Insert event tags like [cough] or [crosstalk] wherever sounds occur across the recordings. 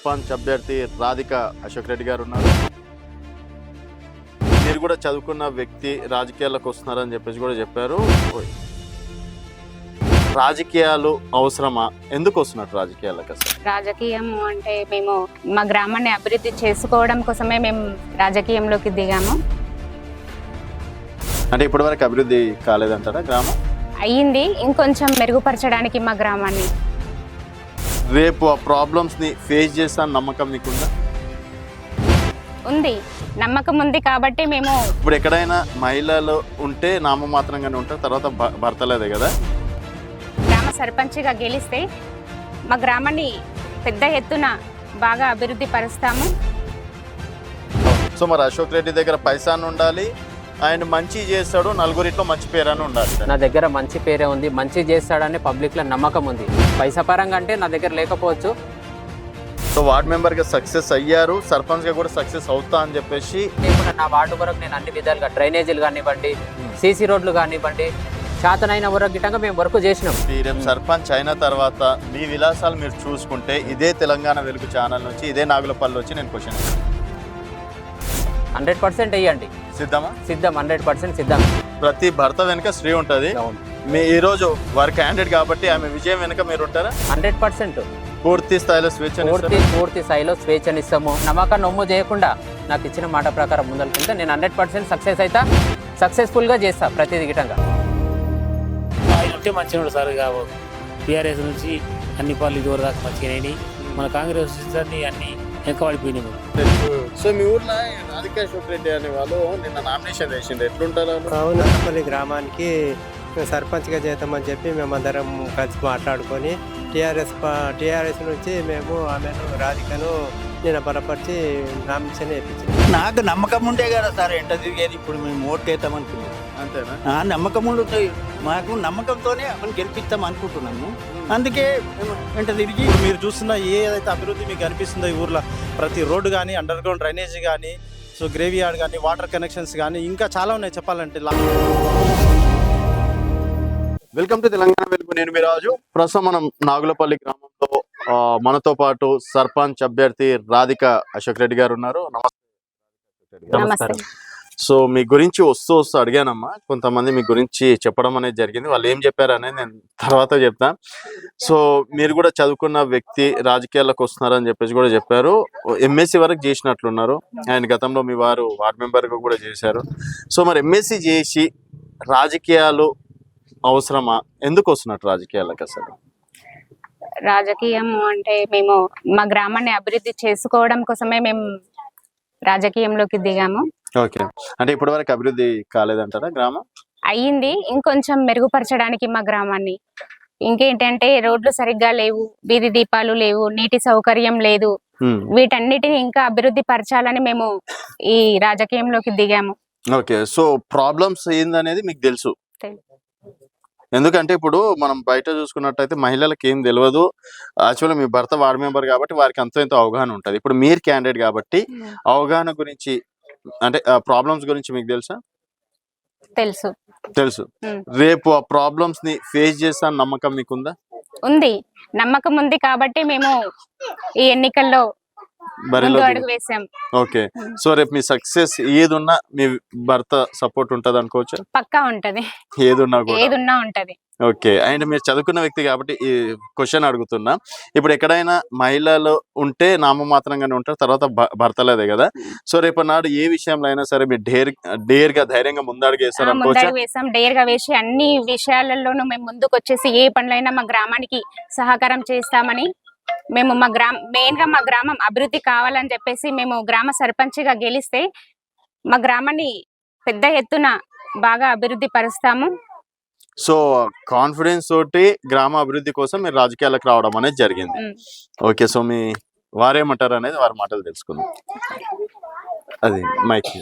సర్పంచ్ అభ్యర్థి రాధిక అశోక్ రెడ్డి గారు ఉన్నారు. మీరు కూడా చదువుకున్న వ్యక్తి రాజకీయాల్లోకి వస్తున్నారని చెప్పేసి కూడా చెప్పారు. రాజకీయాలు అవసరమా? ఎందుకు వస్తున్నట్టు రాజకీయాలకు అసలు? రాజకీయం అంటే మేము మా గ్రామాన్ని అభివృద్ధి చేసుకోవడం కోసమే మేము రాజకీయంలోకి దిగాము. అంటే ఇప్పటివరకు అభివృద్ధి కాలేదంటారా గ్రామం? అయ్యింది. ఇంకొంచెం మెరుగుపరచడానికి మా గ్రామాన్ని రేపు ఆ ప్రాబ్లమ్స్ని ఫేస్ చేస్తాను నమ్మకం నీకుందా? ఉంది. నమ్మకం ఉంది కాబట్టి మేము ఇప్పుడు ఎక్కడైనా మహిళలు ఉంటే నామమాత్రంగానే ఉంటారు తర్వాత భ- భర్తలేదే కదా? గ్రామ సర్పంచ్గా గెలిస్తే మా గ్రామాన్ని పెద్ద ఎత్తున బాగా అభివృద్ధి పరుస్తాము. సో మరి అశోక్ రెడ్డి దగ్గర పైసాను ఉండాలి ఆయన మంచి చేస్తాడు నలుగురిట్లో మంచి పేరాను ఉండాలి. నా దగ్గర మంచి పేరే ఉంది. మంచి చేస్తాడని పబ్లిక్లో నమ్మకం ఉంది. పైసా పరంగా అంటే నా దగ్గర లేకపోవచ్చు. సో వార్డ్ మెంబర్గా సక్సెస్ అయ్యారు. సర్పంచ్గా కూడా సక్సెస్ అవుతా అని చెప్పేసి నా వార్డు వరకు నేను అన్ని విధాలుగా డ్రైనేజీలు కానివ్వండి సీసీ రోడ్లు కానివ్వండి శాతనైన వరకు గిట్టంగా మేము వర్క్ చేసినాం. రేపు సర్పంచ్ అయిన తర్వాత మీ విలాసాలు మీరు చూసుకుంటే ఇదే తెలంగాణ వెలుగు ఛానల్ నుంచి ఇదే నాగులపల్లి వచ్చి నేను క్వశ్చన్ హండ్రెడ్ పర్సెంట్ వేయండి. సిద్ధమా? సిద్ధం హండ్రెడ్ పర్సెంట్ సిద్ధం. ప్రతి భర్త వెనుక స్త్రీ ఉంటది. మీ ఈ రోజు వారి క్యాండిడేట్ కాబట్టి ఆమె విజయం వెనుక మీరు ఉంటారా హండ్రెడ్ పర్సెంట్. పూర్తి స్థాయిలో స్వేచ్ఛ పూర్తి పూర్తి స్థాయిలో స్వేచ్ఛనిస్తాము. నమ్మకం నమ్ము చేయకుండా నాకు ఇచ్చిన మాట ప్రకారం ముందలుకుంటే నేను హండ్రెడ్ పర్సెంట్ సక్సెస్ అవుతా సక్సెస్ఫుల్గా చేస్తా ప్రతిది గిటంగా. ఆయన ఉంటే మంచిగా సార్ కావు టీఆర్ఎస్ నుంచి అన్ని పనులు దూరం దాకా మంచిగానే మన కాంగ్రెస్ అన్ని అన్ని వెనకబడిపోయినాము సో మీ ఊర్లో రాధికా అశోక్ రెడ్డి అనే వాళ్ళు నిన్న నామినేషన్ వేసిండ్రు. ఎట్లుంటారు వాళ్ళు? అవునపల్లి గ్రామానికి సర్పంచ్గా చేద్దామని చెప్పి మేమందరం కలిసి మాట్లాడుకొని టీఆర్ఎస్ టీఆర్ఎస్ నుంచి మేము ఆమెను రాధికను నేను బలపరిచి నామినేషన్ వేయించాను నాకు నమ్మకం ఉంటే కదా సార్ ఎంట తిరిగేది ఇప్పుడు మేము ఓటేద్దాం అనుకున్నాం. అంతేనా ఆ, నమ్మకం ఉంటుంది మాకు నమ్మకంతోనే మనం గెలిపిస్తాం అనుకుంటున్నాము. అందుకే వెంట తిరిగి మీరు చూస్తున్న ఏదైతే అభివృద్ధి మీకు కనిపిస్తుందో ఈ ఊర్లో ప్రతి రోడ్డు కానీ అండర్ గ్రౌండ్ డ్రైనేజ్ కానీ సో గ్రేవీ యార్డ్ కానీ వాటర్ కనెక్షన్స్ కానీ ఇంకా చాలా ఉన్నాయి చెప్పాలంటే. లా- వెల్కమ్ టు తెలంగాణ వెలుగు నేను మీ రాజు. ప్రస్తుతం మనం నాగులపల్లి గ్రామంలో ఆ, మనతో పాటు సర్పంచ్ అభ్యర్థి రాధిక అశోక్ రెడ్డి గారు ఉన్నారు. నమస్తే. నమస్తే. సో మీ గురించి వస్తూ వస్తూ అడిగానమ్మా. కొంతమంది మీ గురించి చెప్పడం అనేది జరిగింది. వాళ్ళు ఏం చెప్పారు అనేది నేను తర్వాత చెప్తా. సో మీరు కూడా చదువుకున్న వ్యక్తి రాజకీయాలకు వస్తున్నారని చెప్పేసి కూడా చెప్పారు. ఎంఎస్సి వరకు చేసినట్లున్నారు. ఆయన గతంలో మీ వారు వార్డ్ మెంబర్గా కూడా చేశారు. సో మరి ఎంఎస్సి చేసి రాజకీయాలు అవసరమా? ఎందుకు వస్తున్నట్టు రాజకీయాలకు అసలు? రాజకీయం అంటే మేము మా గ్రామాన్ని అభివృద్ధి చేసుకోవడం కోసమే మేము రాజకీయంలోకి దిగాము. ఓకే. అంటే ఇప్పటివరకు అభివృద్ధి కాలేదంటారా గ్రామం? అయ్యింది. ఇంకొంచెం మెరుగుపరచడానికి మా గ్రామాన్ని. ఇంకేంటంటే రోడ్లు సరిగ్గా లేవు వీధి దీపాలు లేవు నీటి సౌకర్యం లేదు. వీటన్నిటిని ఇంకా అభివృద్ధి పరచాలని మేము ఈ రాజకీయంలోకి దిగాము. ఓకే. సో ప్రాబ్లమ్స్ ఏందనేది మీకు తెలుసు. తెలు- ఎందుకంటే ఇప్పుడు మనం బయట చూసుకున్నట్టయితే మహిళలకు ఏం తెలియదు యాక్చువల్లీ మీ భర్త వార్డ్ మెంబర్ కాబట్టి వారికి అంతో ఎంతో అవగాహన ఉంటుంది. ఇప్పుడు మీరు క్యాండిడేట్ కాబట్టి అవగాహన గురించి అంటే ప్రాబ్లమ్స్ గురించి మీకు తెలుసా? తెలుసు. తెలుసు. రేపు ఆ ప్రాబ్లమ్స్ని ఫేస్ చేస్తాను నమ్మకం మీకుందా? ఉంది. నమ్మకం ఉంది కాబట్టి మేము ఈ ఎన్నికల్లో అడుగు వేసాం ఓకే. సో రేపు మీ సక్సెస్ ఏది ఉన్నా మీ భర్త సపోర్ట్ ఉంటది అనుకోవచ్చా? పక్కా ఉంటది. ఏది ఉన్నా కూడా. ఏదున్నా ఉంటది. ఓకే. అండ్ మీరు చదువుకున్న వ్యక్తి కాబట్టి ఈ క్వశ్చన్ అడుగుతున్నా. ఇప్పుడు ఎక్కడైనా మహిళలు ఉంటే నామమాత్రంగానే ఉంటారు తర్వాత భర్తలేదే కదా. సో రేపు నాడు ఏ విషయంలో అయినా సరే మీరు డేర్ డేర్గా ధైర్యంగా ముందడుగు వేస్తారు వేసాం డేర్గా వేసి అన్ని విషయాలలోనూ మేము ముందుకు వచ్చేసి ఏ పనులైనా మా గ్రామానికి సహకారం చేస్తామని మేము మా గ్రామ మెయిన్గా మా గ్రామం అభివృద్ధి కావాలని చెప్పేసి మేము గ్రామ సర్పంచ్గా గెలిస్తే మా గ్రామాన్ని పెద్ద ఎత్తున బాగా అభివృద్ధి పరుస్తాము. సో కాన్ఫిడెన్స్ తోటి గ్రామ అభివృద్ధి కోసం మీరు రాజకీయాలకు రావడం అనేది జరిగింది. ఓకే సో మీ వారేమంటారు అనేది వారి మాటలు తెలుసుకుందాం. అది మైక్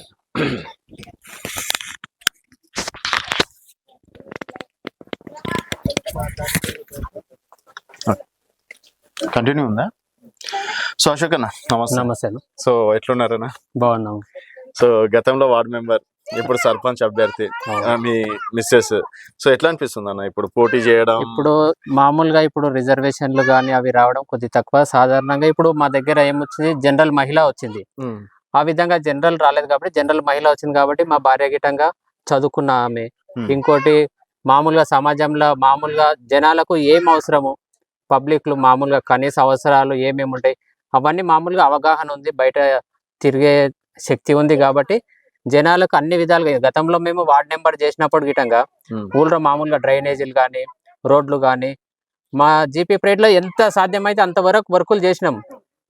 కంటిన్యూ ఉందా? సో అశోక్ అన్న నమస్తే. నమస్తే సో ఎట్లున్నారన్నా? బాగున్నాము సో గతంలో వార్డ్ మెంబర్ ఇప్పుడు సర్పంచ్ అభ్యర్థి మీ మిస్సెస్ సో ఎట్లా అనిపిస్తుంది అన్న ఇప్పుడు పోటీ చేయడం? ఇప్పుడు మామూలుగా ఇప్పుడు రిజర్వేషన్లు కానీ అవి రావడం కొద్ది తక్కువ. సాధారణంగా ఇప్పుడు మా దగ్గర ఏమొచ్చింది? జనరల్ మహిళ వచ్చింది. ఆ విధంగా జనరల్ రాలేదు కాబట్టి జనరల్ మహిళ వచ్చింది కాబట్టి మా భార్య గిటంగా చదువుకున్న ఆమె. ఇంకోటి మామూలుగా సమాజంలో మామూలుగా జనాలకు ఏం అవసరము? పబ్లిక్లు మామూలుగా కనీస అవసరాలు ఏమేమి ఉంటాయి అవన్నీ మామూలుగా అవగాహన ఉంది. బయట తిరిగే శక్తి ఉంది కాబట్టి జనాలకు అన్ని విధాలుగా గతంలో మేము వార్డ్ నెంబర్ చేసినప్పుడు గిటంగా ఊళ్ళో మామూలుగా డ్రైనేజీలు కానీ రోడ్లు కానీ మా జీపీ లో ఎంత సాధ్యమైతే అంతవరకు వర్కులు చేసినాం.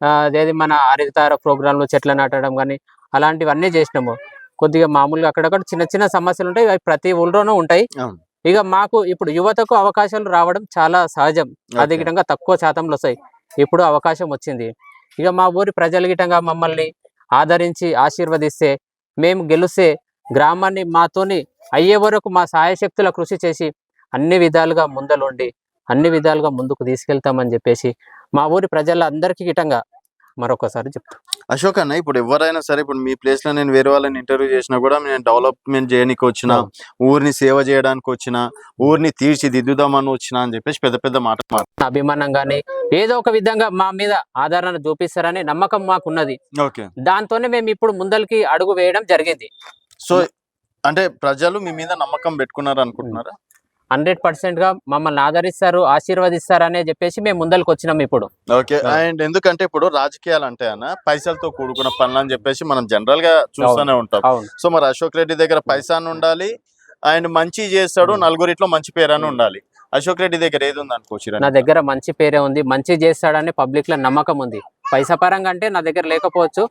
అదేది మన హరితార ప్రోగ్రాంలు చెట్లు నాటడం కానీ అలాంటివన్నీ చేసినాము. కొద్దిగా మామూలుగా అక్కడక్కడ చిన్న చిన్న సమస్యలు ఉంటాయి. అవి ప్రతి ఊళ్ళోనూ ఉంటాయి. ఇక మాకు ఇప్పుడు యువతకు అవకాశాలు రావడం చాలా సహజం. అది. గిటంగా తక్కువ శాతంలో వస్తాయి. ఇప్పుడు అవకాశం వచ్చింది. ఇక మా ఊరి ప్రజల గిటంగా మమ్మల్ని ఆదరించి ఆశీర్వదిస్తే మేము గెలిస్తే గ్రామాన్ని మాతోని అయ్యే వరకు మా సాయశక్తుల కృషి చేసి అన్ని విధాలుగా ముందలుండి అన్ని విధాలుగా ముందుకు తీసుకెళ్తామని చెప్పేసి మా ఊరి ప్రజలందరికీ గిటంగా మరొకసారి చెప్తాం. అశోక్ అన్న ఇప్పుడు ఎవరైనా సరే ఇప్పుడు మీ ప్లేస్లో నేను వేరే వాళ్ళని ఇంటర్వ్యూ చేసినా కూడా నేను డెవలప్మెంట్ చేయడానికి వచ్చిన. ఊరిని సేవ చేయడానికి వచ్చిన ఊరిని తీర్చిదిద్దుదామని వచ్చిన అని చెప్పేసి పెద్ద పెద్ద మాట మాట అభిమానం కానీ ఏదో ఒక విధంగా మా మీద ఆదరణ చూపిస్తారని నమ్మకం మాకున్నది. ఓకే. దాంతోనే మేము ఇప్పుడు ముందలకి అడుగు వేయడం జరిగింది. సో అంటే ప్రజలు మీ మీద నమ్మకం పెట్టుకున్నారు అనుకుంటున్నారా హండ్రెడ్ పర్సెంట్గా మమ్మల్ని ఆదరిస్తారు ఆశీర్వదిస్తారనే చెప్పేసి మేము ముందరికి వచ్చినాం ఇప్పుడు. ఓకే. అండ్ ఎందుకంటే ఇప్పుడు రాజకీయాలు అంటే అన్న పైసలతో కూడుకున్న పనులు అని చెప్పేసి మనం జనరల్గా చూస్తూనే ఉంటాం. సో మరి అశోక్ రెడ్డి దగ్గర పైసా అని ఉండాలి ఆయన మంచి చేస్తాడు నలుగురిట్లో మంచి పేరు అని ఉండాలి. అశోక్ రెడ్డి దగ్గర ఏది ఉంది అనుకోవచ్చు నా దగ్గర మంచి పేరే ఉంది మంచి చేస్తాడని పబ్లిక్లో నమ్మకం ఉంది. పైసా పరంగా అంటే నా దగ్గర లేకపోవచ్చు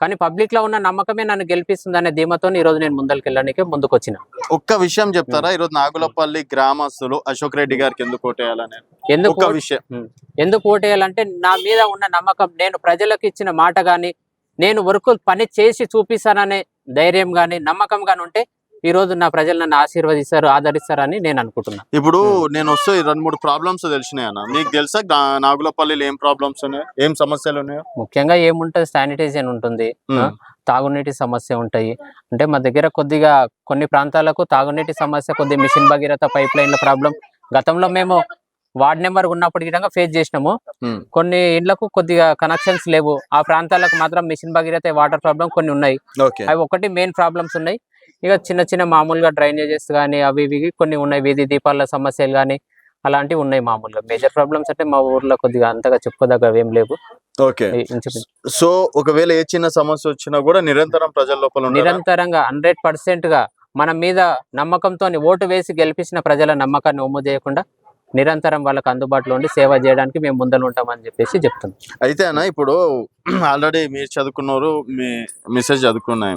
కానీ పబ్లిక్లో ఉన్న నమ్మకమే నన్ను గెలిపిస్తుంది అనే ధీమతో ఈ రోజు నేను ముందరికి వెళ్ళడానికి ముందుకు వచ్చిన ఒక్క విషయం చెప్తారా? ఈరోజు నాగులపల్లి గ్రామస్తులు అశోక్ రెడ్డి గారికి ఎందుకు ఓటేయాలని ఎందుకు విషయం. ఎందుకు ఓటేయాలంటే నా మీద ఉన్న నమ్మకం నేను ప్రజలకు ఇచ్చిన మాట గాని నేను వర్క్ పని చేసి చూపిస్తాననే ధైర్యం గాని నమ్మకం గాని ఉంటే ఈ రోజు నా ప్రజలు నన్ను ఆశీర్వదిస్తారు ఆదరిస్తారని నేను అనుకుంటున్నా. ఇప్పుడు నేను వస్తే రెండు మూడు ప్రాబ్లమ్స్ తెలిసినాయి అన్న. మీకు తెలుసా నాగులపల్లిలో ఏం ప్రాబ్లమ్స్ ఉన్నాయో ఏం సమస్యలు ఉన్నాయో? ముఖ్యంగా ఏముంటుంది? శానిటైజేషన్ ఉంటుంది. తాగునీటి సమస్య ఉంటాయి. అంటే మా దగ్గర కొద్దిగా కొన్ని ప్రాంతాలకు తాగునీటి సమస్య కొద్ది మిషన్ భగీరథ పైప్ లైన్ల ప్రాబ్లం గతంలో మేము వార్డ్ నెంబర్ ఉన్నప్పటికీ విధంగా ఫేస్ చేసినాము. కొన్ని ఇండ్లకు కొద్దిగా కనెక్షన్స్ లేవు. ఆ ప్రాంతాలకు మాత్రం మిషన్ భగీరథ వాటర్ ప్రాబ్లం కొన్ని ఉన్నాయి. అవి ఒకటి మెయిన్ ప్రాబ్లమ్స్ ఉన్నాయి. ఇక చిన్న చిన్న మామూలుగా డ్రైనేజెస్ కానీ అవి ఇవి కొన్ని ఉన్నాయి. వీధి దీపాల సమస్యలు కానీ అలాంటివి ఉన్నాయి మామూలుగా. మేజర్ ప్రాబ్లమ్స్ అంటే మా ఊర్లో కొద్దిగా అంతగా చెప్పుకోదగ్గ ఏం లేవు. ఓకే. సో ఒకవేళ ఏ చిన్న సమస్య వచ్చినా కూడా నిరంతరం ప్రజల లోపల? నిరంతరంగా హండ్రెడ్ పర్సెంట్గా మన మీద నమ్మకంతో ఓటు వేసి గెలిపించిన ప్రజల నమ్మకాన్ని ఒమ్ము చేయకుండా నిరంతరం వాళ్ళకి అందుబాటులో ఉండి సేవ చేయడానికి మేము ముందలు ఉంటామని చెప్పేసి చెప్తున్నాం. అయితే అన్న ఇప్పుడు [clears throat] ఆల్రెడీ మీరు చదువుకున్నారు మీ మిస్సెస్ చదువుకున్నాయి.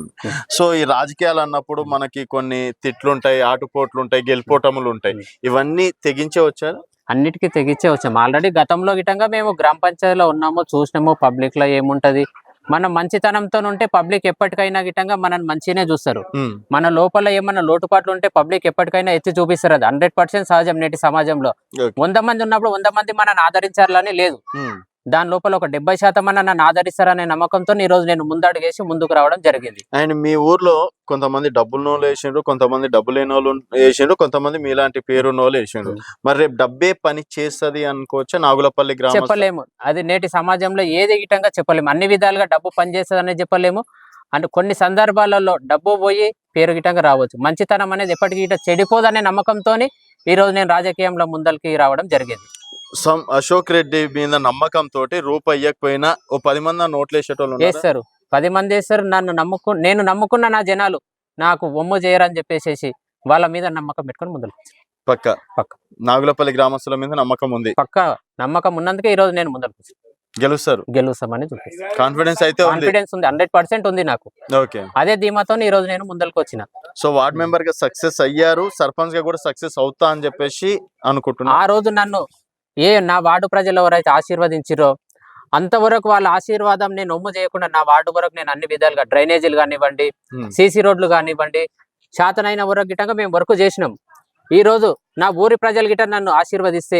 సో ఈ రాజకీయాలు అన్నప్పుడు మనకి కొన్ని తిట్లు ఉంటాయి ఆటుపోట్లు ఉంటాయి గెలిపోటములు ఉంటాయి ఇవన్నీ తెగించే వచ్చారు? అన్నిటికీ తెగించే వచ్చాం. ఆల్రెడీ గతంలో గిటంగా మేము గ్రామ పంచాయతీలో ఉన్నాము చూసినాము పబ్లిక్లో ఏముంటది? మనం మంచితనంతో ఉంటే పబ్లిక్ ఎప్పటికైనా గిటంగా మనల్ని మంచిగానే చూస్తారు. మన లోపల ఏమన్నా లోటుపాట్లు ఉంటే పబ్లిక్ ఎప్పటికైనా ఎత్తి చూపిస్తారు. అది హండ్రెడ్ పర్సెంట్ సహజం నేటి సమాజంలో. వంద మంది ఉన్నప్పుడు వంద మంది మనల్ని ఆదరించాలని లేదు. దాని లోపల ఒక డెబ్బై శాతం అన్న నన్ను ఆదరిస్తారనే నమ్మకంతో ఈ రోజు నేను ముందడుగేసి ముందుకు రావడం జరిగింది. అండ్ మీ ఊర్లో కొంతమంది డబ్బులు వేసిండ్రు కొంతమంది డబ్బు లేని వాళ్ళు వేసిండ్రు కొంతమంది మీలాంటి పేరు నోళ్ళు వేసిండ్రు మరి రేపు డబ్బే పని చేస్తది అనుకోవచ్చా? నాగులపల్లి గ్రామం చెప్పలేము. అది నేటి సమాజంలో ఏది గిటంగా చెప్పలేము. అన్ని విధాలుగా డబ్బు పనిచేస్తుందనే చెప్పలేము. అంటే కొన్ని సందర్భాలలో డబ్బు పోయి పేరు గిటంగా రావచ్చు. మంచితనం అనేది ఎప్పటికీ గిట చెడిపోదనే నమ్మకంతో ఈ రోజు నేను రాజకీయంలో ముందరికి రావడం జరిగింది. సమ్ అశోక్ రెడ్డి మీద నమ్మకం తోటి రూపాయి ఇవ్వకపోయినా ఓ పది మంది నోట్లు వేసేటోళ్ళు? వేస్తారు పది మంది వేస్తారు నన్ను నమ్ముకు నేను నమ్ముకున్న నా జనాలు నాకు ఒమ్ము చేయరని చెప్పేసి వాళ్ళ మీద నమ్మకం పెట్టుకొని ముందుకు పక్క. పక్క. నాగులపల్లి గ్రామస్తుల మీద నమ్మకం ఉంది. పక్క. నమ్మకం ఉన్నందుకే ఈ రోజు నేను ముందరకు గెలుస్తారు. గెలుస్తామని కాన్ఫిడెన్స్ అయితే కాన్ఫిడెన్స్ ఉంది. హండ్రెడ్ పర్సెంట్ ఉంది నాకు. ఓకే. అదే ధీమాతో ఈ రోజు నేను ముందరకు వచ్చిన. సో వార్డ్ మెంబర్గా సక్సెస్ అయ్యారు. సర్పంచ్గా కూడా సక్సెస్ అవుతా అని చెప్పేసి అనుకుంటున్నా. ఆ రోజు నన్ను ఏ నా వార్డు ప్రజలు ఎవరైతే ఆశీర్వదించిరో అంతవరకు వాళ్ళ ఆశీర్వాదం నేను ఒమ్ము చేయకుండా నా వార్డు వరకు నేను అన్ని విధాలుగా డ్రైనేజీలు కానివ్వండి. సీసీ రోడ్లు కానివ్వండి శాతనైన వరకు గిటంగా మేము వర్క్ చేసినాం ఈ రోజు నా ఊరి ప్రజలు గిట నన్ను ఆశీర్వదిస్తే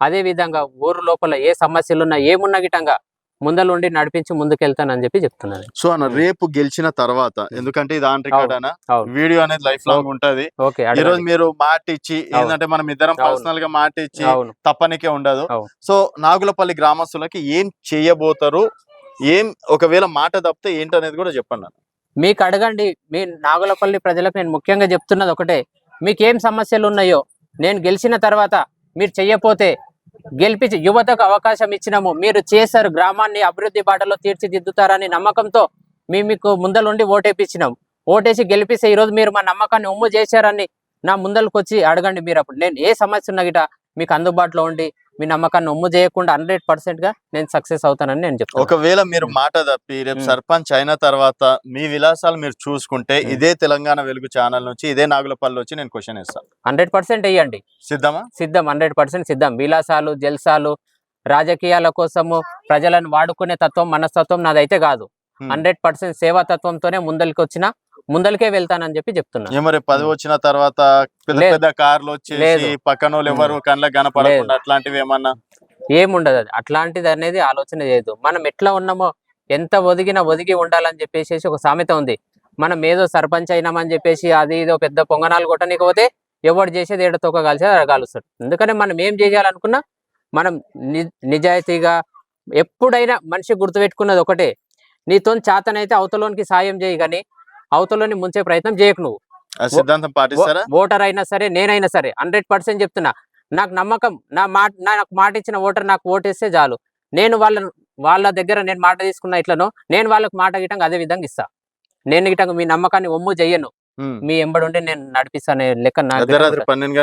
అదే విధంగా ఊరు లోపల ఏ సమస్యలు ఉన్నా ఏమున్నా గిటంగా ముందలుండి నడిపించి ముందుకెళ్తానని చెప్పి చెప్తున్నాను సో అన్న రేపు గెలిచిన తర్వాత ఎందుకంటే ఇది ఆన్ రికార్డ్. వీడియో అనేది లైఫ్ లాంగ్ ఉంటది. ఈ రోజు మీరు మాట ఇచ్చి. ఏంటంటే మనం ఇద్దరం. పర్సనల్గా మాట ఇచ్చి తప్పనికే ఉండదు. సో నాగులపల్లి గ్రామస్తులకి ఏం చేయబోతారు? ఏం ఒకవేళ మాట తప్పితే ఏంటనేది కూడా చెప్పండి. మీకు అడగండి. మీ నాగులపల్లి ప్రజలకు నేను ముఖ్యంగా చెప్తున్నది ఒకటే. మీకు ఏం సమస్యలు ఉన్నాయో నేను గెలిచిన తర్వాత మీరు చెయ్యపోతే గెలిపించి యువతకు అవకాశం ఇచ్చినాము. మీరు చేశారు. గ్రామాన్ని అభివృద్ధి బాటలో తీర్చిదిద్దుతారని నమ్మకంతో మేము మీకు ముందలుండి ఓటేపించినాం ఓటేసి గెలిపిస్తే ఈరోజు మీరు మా నమ్మకాన్ని ఉమ్ము చేశారని నా ముందలకు వచ్చి అడగండి మీరు అప్పుడు నేను ఏ సమస్య ఉన్నా గిట మీకు అందుబాటులో ఉండి మీ నమ్మకాన్ని ఒమ్ము చేయకుండా హండ్రెడ్ పర్సెంట్గా నేను సక్సెస్ అవుతానని నేను చెప్తాను ఒకవేళ మీరు మాట తప్పి రేపు. సర్పంచ్ అయిన తర్వాత మీ విలాసాలు మీరు చూసుకుంటే. ఇదే తెలంగాణ వెలుగు ఛానల్ నుంచి ఇదే నాగులపల్లి వచ్చి నేను క్వశ్చన్ ఇస్తాను హండ్రెడ్ పర్సెంట్ వేయండి సిద్ధమా సిద్ధం హండ్రెడ్ పర్సెంట్ సిద్ధం విలాసాలు జల్సాలు రాజకీయాల కోసము ప్రజలను వాడుకునే తత్వం మనస్తత్వం నాదైతే కాదు. హండ్రెడ్ పర్సెంట్ సేవా తత్వంతోనే ముందరికి వచ్చిన ముందరికే వెళ్తానని చెప్పి చెప్తున్నా. ఏమో రేపు పదవి వచ్చిన తర్వాత పెద్ద లేదు. పెద్ద కార్లు వచ్చేసి లేదు. పక్కన ఎవరు కళ్ళకి కనపడకుండా అట్లాంటివి ఏమన్నా? ఏముండదు అది. అట్లాంటిది అనేది ఆలోచన చేయదు మనం ఎట్లా ఉన్నామో ఎంత ఒదిగినా ఒదిగి ఉండాలని చెప్పేసి ఒక సామెత ఉంది. మనం ఏదో సర్పంచ్ అయినామని చెప్పేసి అది ఏదో పెద్ద పొంగనాలు కొట్టనీకపోతే ఎవడు చేసేది ఏడో తొక్క కలిసి కాలుస్తాడు. అందుకని మనం ఏం చేయాలనుకున్నా మనం నిజాయితీగా ఎప్పుడైనా మనిషి గుర్తుపెట్టుకున్నది ఒకటే. నీతో చేతనైతే అవతలోనికి సాయం చేయి కానీ అవతలోని ముంచే ప్రయత్నం చేయకు నువ్వు. సిద్ధాంతం పాటిస్తారా? ఓటర్ అయినా సరే నేనైనా సరే హండ్రెడ్ పర్సెంట్ చెప్తున్నా. నాకు నమ్మకం నా మాట నాకు మాట ఇచ్చిన ఓటర్ నాకు ఓటేస్తే చాలు. నేను వాళ్ళ వాళ్ళ దగ్గర నేను మాట తీసుకున్న ఇట్లనో నేను వాళ్ళకి మాట గిట్టంగా అదే విధంగా ఇస్తా. నేను గిట్టంగా మీ నమ్మకాన్ని ఒమ్ము చెయ్యను. మీ ఎంబడి నేను నడిపిస్తానే లెక్క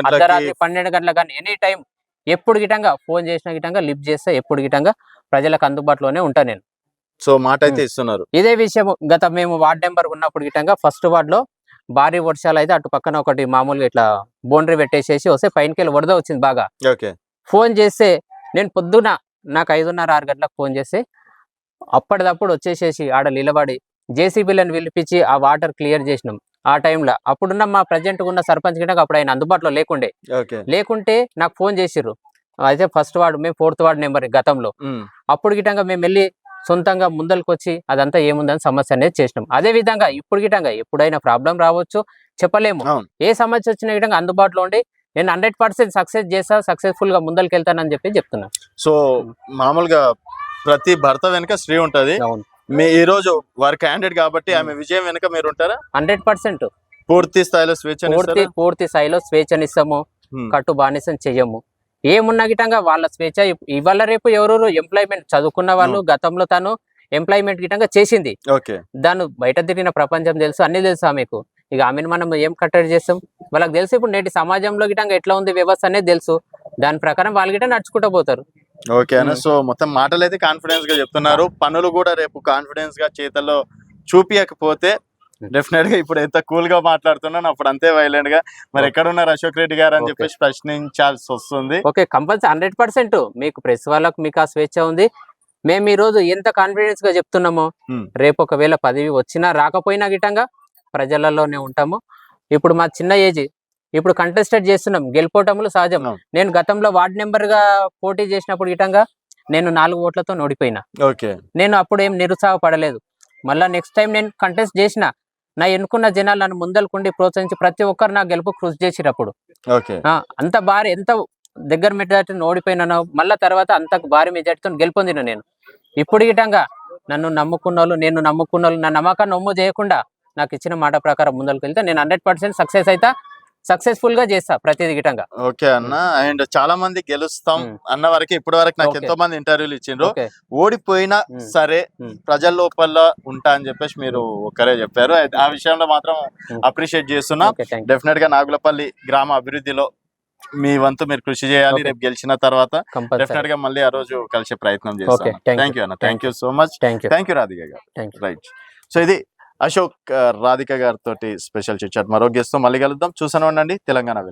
అర్ధరాత్రి పన్నెండు గంటల కానీ ఎనీ టైం ఎప్పుడు గిటంగా ఫోన్ చేసిన గిటంగా లిఫ్ట్ చేస్తే ఎప్పుడు గిటంగా ప్రజలకు అందుబాటులోనే ఉంటా నేను. సో మాట అయితే ఇస్తున్నారు. ఇదే విషయం గత మేము వార్డ్ నెంబర్ ఉన్నప్పుడు గిటంగా ఫస్ట్ వార్డ్లో భారీ వర్షాలు అయితే అటు పక్కన ఒకటి మామూలుగా ఇట్లా బౌండరీ పెట్టేసేసి వస్తే పైనకి వెళ్ళి వరద వచ్చింది బాగా. ఫోన్ చేస్తే నేను పొద్దున నాకు ఐదున్నర ఆరు గంటలకు ఫోన్ చేస్తే అప్పటిదప్పుడు వచ్చేసేసి ఆడ నిలబడి జేసీబీలను పిలిపించి ఆ వాటర్ క్లియర్ చేసినాం. ఆ టైంలో అప్పుడున్న మా ప్రజెంట్ ఉన్న సర్పంచ్ గిట్ట అప్పుడు ఆయన అందుబాటులో లేకుండే. లేకుంటే నాకు ఫోన్ చేసిర్రు. అయితే ఫస్ట్ వార్డు మేము ఫోర్త్ వార్డు నెంబర్ గతంలో. అప్పుడు గిటంగా మేము వెళ్ళి సొంతంగా ముందరికి వచ్చి అదంతా ఏముందని సమస్య అనేది చేసినాం. అదే విధంగా ఇప్పుడు గిటంగా ఎప్పుడైనా ప్రాబ్లం రావచ్చు చెప్పలేము. ఏ సమస్య వచ్చిన విధంగా అందుబాటులో ఉండి నేను హండ్రెడ్ పర్సెంట్ సక్సెస్ చేస్తా సక్సెస్ఫుల్గా ముందరికి వెళ్తానని చెప్పి చెప్తున్నా. సో మామూలుగా ప్రతి భర్త వెనుక స్త్రీ ఉంటది. మీ ఈ రోజు వారి క్యాండిడేట్ కాబట్టి ఆమె విజయం వెనుక మీరు ఉంటారా? Hundred percent. పూర్తి స్థాయిలో స్వేచ్ఛ పూర్తి పూర్తి స్థాయిలో స్వేచ్ఛనిస్తాము. కట్టు బానిసం చెయ్యము. ఏమున్నా గిటంగా వాళ్ళ స్వేచ్ఛ ఇవాళ రేపు ఎవరెవరు ఎంప్లాయ్మెంట్ చదువుకున్న వాళ్ళు గతంలో తను ఎంప్లాయ్మెంట్ గిటంగా చేసింది. ఓకే. దాన్ని బయట తిరిగిన ప్రపంచం తెలుసు అన్ని తెలుసు ఆమెకు. ఇక ఆమెను మనం ఏం కట్టడి చేస్తాం? వాళ్ళకి తెలుసు ఇప్పుడు నేటి సమాజంలో గిటంగా ఎట్లా ఉంది వ్యవస్థ అనేది తెలుసు. దాని ప్రకారం వాళ్ళు గిట నడుచుకుంటూ పోతారు. ఓకే అన్న. సో మొత్తం మాటలు అయితే కాన్ఫిడెన్స్గా చెప్తున్నారు. పనులు కూడా రేపు కాన్ఫిడెన్స్గా చేతల్లో చూపియకపోతే డెఫినెట్గా ఇప్పుడు ఎంత కూల్గా మాట్లాడుతున్నాను అప్పుడు అంతే వైలెంట్గా. మరి ఎక్కడ ఉన్నారు అశోక్ రెడ్డి గారు అని. చెప్పేసి ప్రశ్నించాల్సి వస్తుంది. ఓకే కంపల్సరీ హండ్రెడ్ పర్సెంట్ మీకు ప్రెస్ వాళ్ళకు మీకు ఆ స్వేచ్ఛ ఉంది. మేము ఈ రోజు ఎంత కాన్ఫిడెన్స్గా చెప్తున్నామో. రేపు ఒకవేళ పదవి వచ్చినా రాకపోయినా గిటంగా ప్రజలలోనే ఉంటాము. ఇప్పుడు మా చిన్న ఏజ్ ఇప్పుడు కంటెస్టెడ్ చేస్తున్నాం. గెలుపోవటములు సహజం. నేను గతంలో వార్డ్ నెంబర్గా పోటీ చేసినప్పుడు గిటంగా నేను నాలుగు ఓట్లతో ఓడిపోయినా. ఓకే. నేను అప్పుడు ఏం నిరుత్సాహపడలేదు. మళ్ళా నెక్స్ట్ టైం నేను కంటెస్ట్ చేసిన నా ఎన్నుకున్న జనాలు నన్ను ముందలుకుండి ప్రోత్సహించి ప్రతి ఒక్కరు నా గెలుపు కృషి ఆ, అంత భారీ ఎంత దగ్గర మెజార్టీని ఓడిపోయినానో మళ్ళా తర్వాత అంత భారీ మెజార్టీతో గెలుపొందిన నేను. ఇప్పుడు గిటంగా నన్ను నమ్ముకున్న వాళ్ళు నేను నమ్ముకున్న వాళ్ళు నా నమ్మకాన్ని నమ్ము చేయకుండా నాకు ఇచ్చిన మాట ప్రకారం ముందరికి వెళ్తే నేను హండ్రెడ్ పర్సెంట్ సక్సెస్ అయితే. సక్సెస్ఫుల్గా చేస్తా ప్రతిది గిటంగా. ఓకే అన్న. అండ్ చాలా మంది గెలుస్తాం. అన్న వరకు ఇప్పటి వరకు నాకు. ఎంతో మంది ఇంటర్వ్యూలు ఇచ్చిండ్రు. ఓడిపోయినా. సరే. ప్రజల లోపల ఉంటా అని చెప్పేసి మీరు ఒక్కరే చెప్పారు. ఆ విషయంలో మాత్రం. అప్రిషియేట్ చేస్తున్నా. డెఫినెట్గా నాగులపల్లి గ్రామ అభివృద్ధిలో మీ వంతు మీరు కృషి చేయాలి. రేపు గెలిచిన తర్వాత డెఫినెట్గా మళ్ళీ ఆ రోజు కలిసే ప్రయత్నం చేస్తాను. thank థ్యాంక్ యూ అన్న. Thank you so much. Thank you Radhika గారు. రైట్. సో ఇది అశోక్ రాధిక గారితో స్పెషల్ చిట్ మరో గెస్ట్తో మళ్ళీ కలుద్దాం. చూసాను ఉండండి. తెలంగాణ